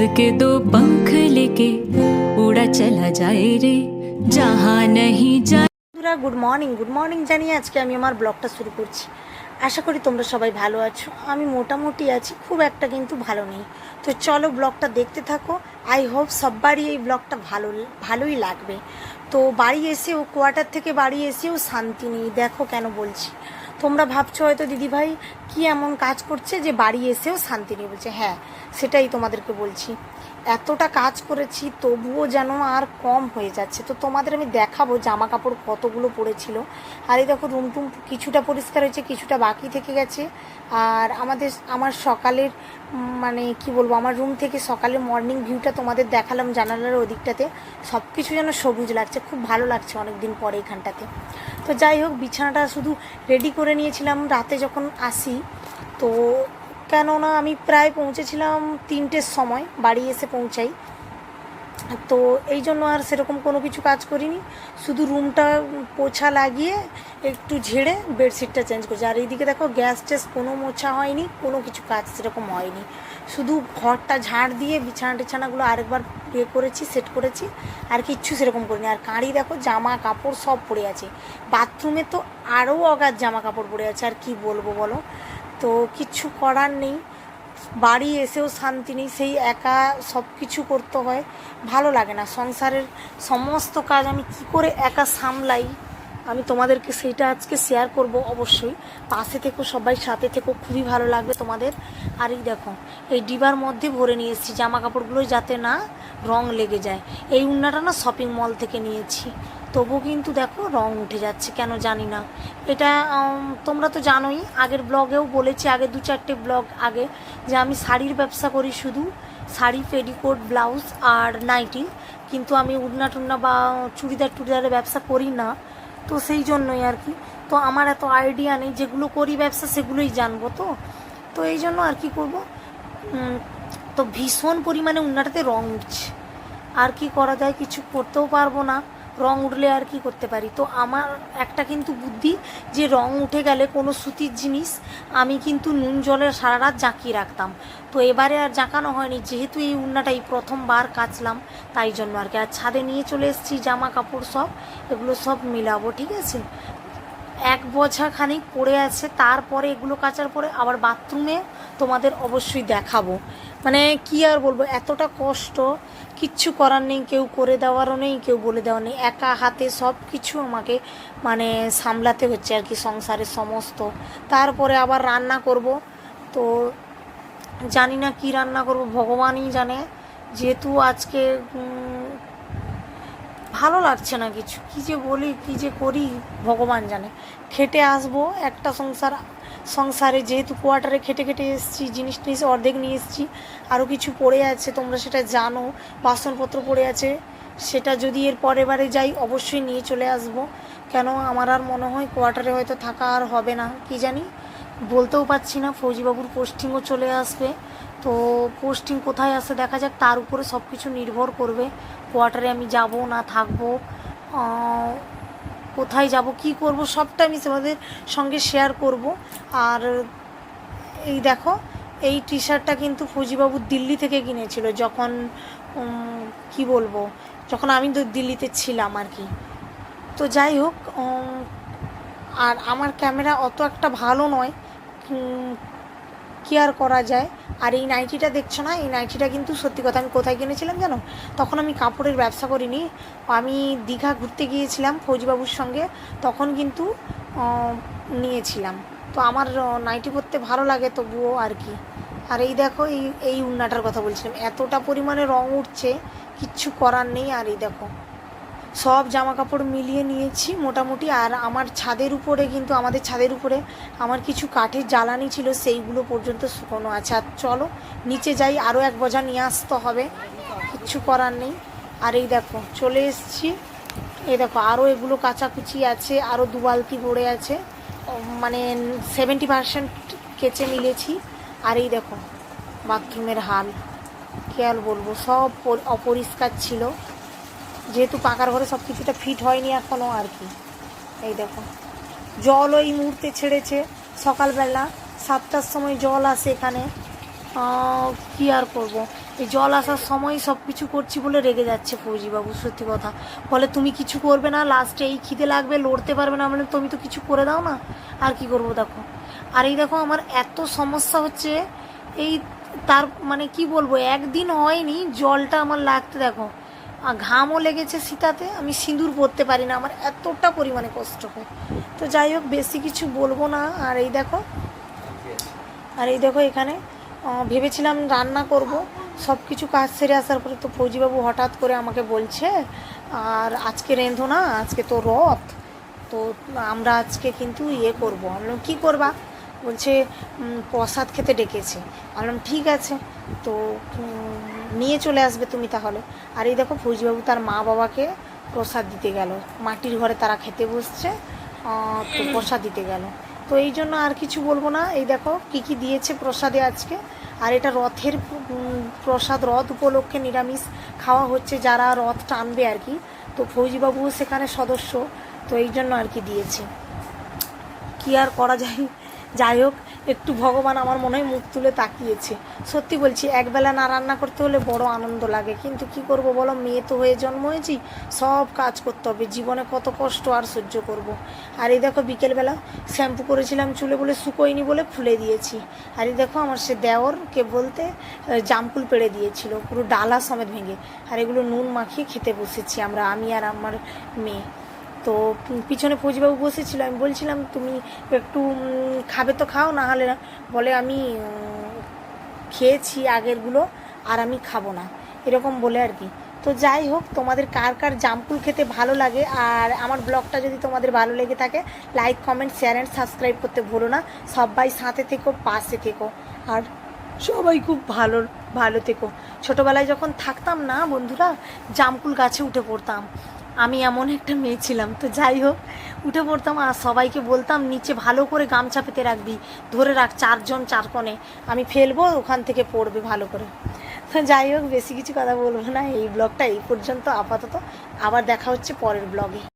के दो पंख लेके उड़ा चला जाए रे जहाँ नहीं जा বন্ধুরা গুড মর্নিং গুড মর্নিং জানিয়ে আজকে আমি আমার ব্লগটা শুরু করছি আশা করি তোমরা সবাই ভালো আছো আমি মোটামুটি আছি খুব একটা কিন্তু ভালো নেই তো চলো ব্লগটা দেখতে থাকো আই হোপ সববারই এই ব্লগটা ভালো ভালোই লাগবে তো বাড়ি এসেও কোয়ার্টার থেকে বাড়ি এসেও শান্তি নেই দেখো কেন বলছি তোমরা ভাবছ হয়তো দিদিভাই কি এমন কাজ করছে যে বাড়ি এসেও শান্তি নেই? বলছে হ্যাঁ সেটাই তোমাদেরকে বলছি। এতটা কাজ করেছি, তবুও যেন আর কম হয়ে যাচ্ছে। তো তোমাদের আমি দেখাবো জামা কাপড় কতগুলো পড়েছিল। আর এই দেখো রুম টুম কিছুটা পরিষ্কার হয়েছে, কিছুটা বাকি থেকে গেছে। আর আমাদের, আমার সকালের মানে কি বলব, আমার রুম থেকে সকালের মর্নিং ভিউটা তোমাদের দেখালাম জানালার ওদিকটাতে। সব কিছু যেন সবুজ লাগছে, খুব ভালো লাগছে অনেক দিন পরে এখানটাতে। তো যাই হোক, বিছানাটা শুধু রেডি করে নিয়েছিলাম। রাতে যখন আসি, তো কেননা আমি প্রায় পৌঁছেছিলাম তিনটের সময়, বাড়ি এসে পৌঁছাই। তো এই জন্য আর সেরকম কোনো কিছু কাজ করিনি। শুধু রুমটা পোছা লাগিয়ে একটু ঝেড়ে বেডশিটটা চেঞ্জ করছি। আর এইদিকে দেখো গ্যাস ট্যাস কোনো মোছা হয়নি, কোনো কিছু কাজ সেরকম হয়নি। শুধু ঘরটা ঝাড় দিয়ে বিছানা টিছানাগুলো আরেকবার ইয়ে করেছি, সেট করেছি। আর কিচ্ছু সেরকম করিনি। আর কাঁড়ি দেখো, জামা কাপড় সব পড়ে আছে। বাথরুমে তো আরও অগাধ জামা কাপড় পড়ে আছে। আর কি বলব বলো? তো কিচ্ছু করার নেই। বাড়ি এসেও শান্তি নেই, সেই একা সব কিছু করতে হয়। ভালো লাগে না সংসারের সমস্ত কাজ আমি কি করে একা সামলাই? আমি তোমাদেরকে সেইটা আজকে শেয়ার করব অবশ্যই। পাশে থেকো, সবাই সাথে থেকো, খুবই ভালো লাগবে তোমাদের। আর এই দেখো, এই ডিবার মধ্যে ভরে নিয়ে এসেছি, জামা কাপড়গুলোই যাতে না রং লেগে যায়। এই উন্নাটা না শপিং মল থেকে নিয়েছি। তবু কিন্তু দেখো রং উঠে যাচ্ছে, কেন জানি না। এটা তোমরা তো জানোই, আগের ব্লগেও বলেছি, আগে দু চারটে ব্লগ আগে, যে আমি শাড়ির ব্যবসা করি শুধু, শাড়ি পেডিকোট ব্লাউজ আর নাইটি। কিন্তু আমি উড়না টুন্না বা চুড়িদার টুড়িদারের ব্যবসা করি না, তো সেই জন্যই আর কি। তো আমার এত আইডিয়া নেই, যেগুলো করি ব্যবসা সেগুলোই জানব তো। তো এই জন্য আর কি করব তো ভীষণ পরিমাণে উন্নাটাতে রং উঠছে। আর কি করা যায়, কিছু করতেও পারব না। রং উঠলে আর কি করতে পারি? তো আমার একটা কিন্তু বুদ্ধি যে রং উঠে গেলে কোনো সুতির জিনিস আমি কিন্তু নুন জলে সারা রাত জাঁকিয়ে রাখতাম। তো এবারে আর জাঁকানো হয়নি। যেহেতু এই উন্নাটাই প্রথমবার কাচলাম, তাই জন্য আর কি। আর ছাদে নিয়ে চলে এসেছি জামা কাপড় সব, এগুলো সব মিলাবো, ঠিক আছে? এক বোঝা খানিক পড়ে আছে, তারপরে এগুলো কাচার পরে আবার বাথরুমে তোমাদের অবশ্যই দেখাবো। মানে কি আর বলব, এতটা কষ্ট, কিচ্ছু করার নেই, কেউ করে দেওয়ারও নেই, কেউ বলে দেওয়ার নেই। একা হাতে সব কিছু আমাকে মানে সামলাতে হচ্ছে আর কি সংসারের সমস্ত। তারপরে আবার রান্না করব। তো জানি না কি রান্না করব, ভগবানই জানে। যেহেতু আজকে ভালো লাগছে না কিছু। কী যে বলি, কী যে করি, ভগবান জানে। খেটে আসব একটা সংসার সংসারে যেহেতু কোয়ার্টারে খেটে খেটে এসেছি, জিনিস টিনিস অর্ধেক নিয়ে এসেছি আরও কিছু পড়ে আছে, তোমরা সেটা জানো, বাসনপত্র পড়ে আছে, সেটা যদি এর পরের বারে যাই অবশ্যই নিয়ে চলে আসব। কেন আমার আর মনে হয় কোয়ার্টারে হয়তো থাকা আর হবে না, কি জানি? বলতেও পারছি না, ফৌজিবাবুর পোস্টিংও চলে আসবে। তো পোস্টিং কোথায় আসে দেখা যাক, তার উপরে সব কিছু নির্ভর করবে, কোয়ার্টারে আমি যাব না থাকব। কোথায় যাব, কি করব, সবটা আমি তোমাদের সঙ্গে শেয়ার করব। আর এই দেখো, এই টি শার্টটা কিন্তু ফৌজিবাবু দিল্লি থেকে কিনেছিল, যখন কি বলব, যখন আমি দিল্লিতে ছিলাম আর কি। তো যাই হোক আর আমার ক্যামেরা অত একটা ভালো নয় উম, কি আর করা যায়। আর এই নাইটিটা দেখছ না? এই নাইটিটা কিন্তু সত্যি কথা আমি কোথায় কিনেছিলাম জানো? তখন আমি কাপড়ের ব্যবসা করিনি। আমি দীঘা ঘুরতে গিয়েছিলাম ফৌজিবাবুর সঙ্গে। তখন কিন্তু নিয়েছিলাম। তো আমার নাইটি পরতে ভালো লাগে তবুও আর কি। আর এই দেখো এই এই উন্নাটার কথা বলছিলাম। এতটা পরিমাণে রং উঠছে কিচ্ছু করার নেই। আর এই দেখো সব জামা কাপড় মিলিয়ে নিয়েছি মোটামুটি, আর আমার ছাদের উপরে কিন্তু, আমাদের ছাদের উপরে আমার কিছু কাঠের জ্বালানি ছিল, সেইগুলো পর্যন্ত শুকনো আছে। আর চলো, নিচে যাই আরও এক বোঝা নিয়ে আসতে হবে, কিচ্ছু করার নেই। আর এই দেখো, চলে এসছি। এই দেখো আরও এগুলো কাচাকুচি আছে আরও দু বালতি পড়ে আছে। মানে সেভেন্টি পার্সেন্ট কেচে মিলেছি আর এই দেখো, বাথরুমের হাল। আর বলব, সব অপরিষ্কার ছিল। যেহেতু পাকার ঘরে সব কিছুটা ফিট হয়নি এখনও আর কি। এই দেখো। জলও এই মুহূর্তে ছেড়েছে। সকালবেলা সাতটার সময় জল আসে এখানে। কি আর করব? এই জল আসার সময় সব কিছু করছি বলে রেগে যাচ্ছে ফৌজিবাবু, সত্যি কথা। বলে, তুমি কিছু করবে না লাস্টে এই খিদে লাগবে, লড়তে পারবে না। মানে তুমি তো কিছু করে দাও না। আর কি করব দেখো? আর এই দেখো, আমার এত সমস্যা হচ্ছে, এই তার মানে কি বলব, একদিন হয়নি, জলটা আমার লাগতে দেখো। ঘামও লেগেছে সীতাতে। আমি সিঁদুর পরতে পারি না আমার এতটা পরিমাণে কষ্ট হয়। তো যাই হোক বেশি কিছু বলব না। আর এই দেখো আর এই দেখো এখানে ভেবেছিলাম রান্না করব। সব কিছু কাজ সেরে আসার পরে তো ফৌজিবাবু হঠাৎ করে আমাকে বলছে আর আজকে রেঁধো না আজকে তো রথ তো আমরা আজকে কিন্তু ইয়ে করব। আমি বললাম, কী করবা? বলছে প্রসাদ খেতে ডেকেছে। বললাম ঠিক আছে। তো নিয়ে চলে আসবে তুমি তাহলে। আর এই দেখো ফৌজিবাবু তার মা বাবাকে প্রসাদ দিতে গেল। মাটির ঘরে তারা খেতে বসছে প্রসাদ দিতে গেল। তো এই জন্য আর কিছু বলব না। এই দেখো কি কি দিয়েছে প্রসাদে আজকে। আর এটা রথের প্রসাদ রথ উপলক্ষে নিরামিষ খাওয়া হচ্ছে যারা রথ টানবে আর কি। তো ফৌজিবাবু সেখানে সদস্য, তো এই জন্য আর কি দিয়েছে। কি আর করা যায়? যাই হোক, একটু ভগবান আমার মনে হয় মুখ তুলে তাকিয়েছে। সত্যি বলছি, একবেলা না রান্না করতে হলে বড় আনন্দ লাগে। কিন্তু কি করব বলো, মেয়ে তো হয়ে জন্ম হয়েছি, সব কাজ করতে হবে। জীবনে কত কষ্ট আর সহ্য করব। আর এই দেখো বিকেলবেলা শ্যাম্পু করেছিলাম চুলে বলে শুকোয়নি বলে খুলে দিয়েছি। আর এই দেখো আমার সে দেওরকে বলতে জামকুল পেড়ে দিয়েছিল, পুরো ডালা সমেত ভেঙে। আর এগুলো নুন মাখিয়ে খেতে বসেছি আমরা, আমি আর আমার মেয়ে। তো পিছনে ফৌজিবাবু বসেছিল, আমি বলছিলাম, তুমি একটু খাবে তো খাও না হলে না। বলে, আমি খেয়েছি আগেরগুলো, আর আমি খাব না। এরকম বলে আর কি। তো যাই হোক, তোমাদের কার কার জামকুল খেতে ভালো লাগে, আর আমার ব্লগটা যদি তোমাদের ভালো লেগে থাকে, like, comment, share, and subscribe করতে ভুলো না। সবাই সাথে থেকো, পাশে থেকো, আর সবাই খুব ভালো ভালো থেকো। ছোটোবেলায় যখন থাকতাম না বন্ধুরা জামকুল গাছে উঠে পড়তাম। আমি এমন একটা মেয়ে ছিলাম, তো যাই হোক, উঠে পড়তাম, আর সবাইকে বলতাম, নিচে ভালো করে গামছা পেতে রাখবি, ধরে রাখ চারজন চার কোণে আমি ফেলব, ওখান থেকে পড়বে ভালো করে। তো যাই হোক, বেশি কিছু কথা বলব না, এই ব্লগটা এই পর্যন্ত, আপাতত, আবার দেখা হচ্ছে পরের ব্লগে।